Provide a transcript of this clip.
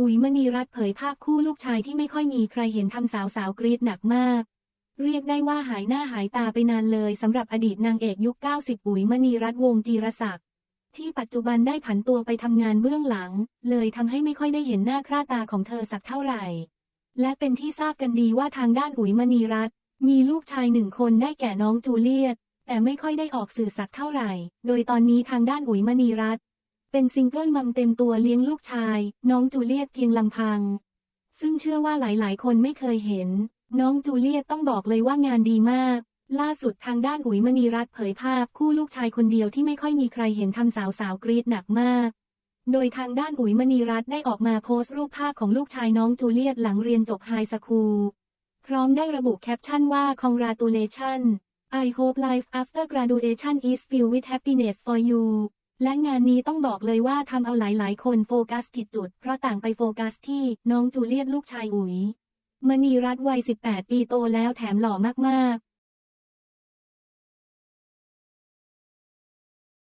อุ๋ยมณีรัตน์เผยภาพคู่ลูกชายที่ไม่ค่อยมีใครเห็นทำสาวสาวกรีดหนักมาก เรียกได้ว่าหายหน้าหายตาไปนานเลยสำหรับอดีตนางเอกยุค 90 อุ๋ยมณีรัตน์วงจีรศักดิ์ที่ปัจจุบันได้ผันตัวไปทำงานเบื้องหลัง เลยทำให้ไม่ค่อยได้เห็นหน้าค่าตาของเธอสักเท่าไหร่ และเป็นที่ทราบกันดีว่าทางด้านอุ๋ยมณีรัตน์มีลูกชายหนึ่งคนได้แก่น้องจูเลียตแต่ไม่ค่อยได้ออกสื่อสักเท่าไหร่ โดยตอนนี้ทางด้านอุ๋ยมณีรัตน์ เป็นซิงเกิลมัมเต็มตัวเลี้ยงลูกชาย น้องจูเลียตเพียงลำพัง ซึ่งเชื่อว่าหลายๆ คนไม่เคยเห็น น้องจูเลียตต้องบอกเลยว่างานดีมาก ล่าสุดทางด้านอุ๋ยมณีรัตน์เผยภาพคู่ลูกชายคนเดียวที่ไม่ค่อยมีใครเห็นทำสาวสาวกรีดหนักมาก โดยทางด้านอุ๋ยมณีรัตน์ได้ออกมาโพสต์รูปภาพของลูกชายน้องจูเลียตหลังเรียนจบไฮสคูลพร้อมได้ระบุแคปชั่นว่า congratulation I hope life after graduation is filled with happiness for you และงานนี้ต้องบอกเลยว่าทำเอาหลายๆ คนโฟกัสผิดจุด เพราะต่างไปโฟกัสที่น้องจูเลียตลูกชายอุ๋ยมณีรัตน์วัย 18 ปีโตแล้วแถมหล่อมาก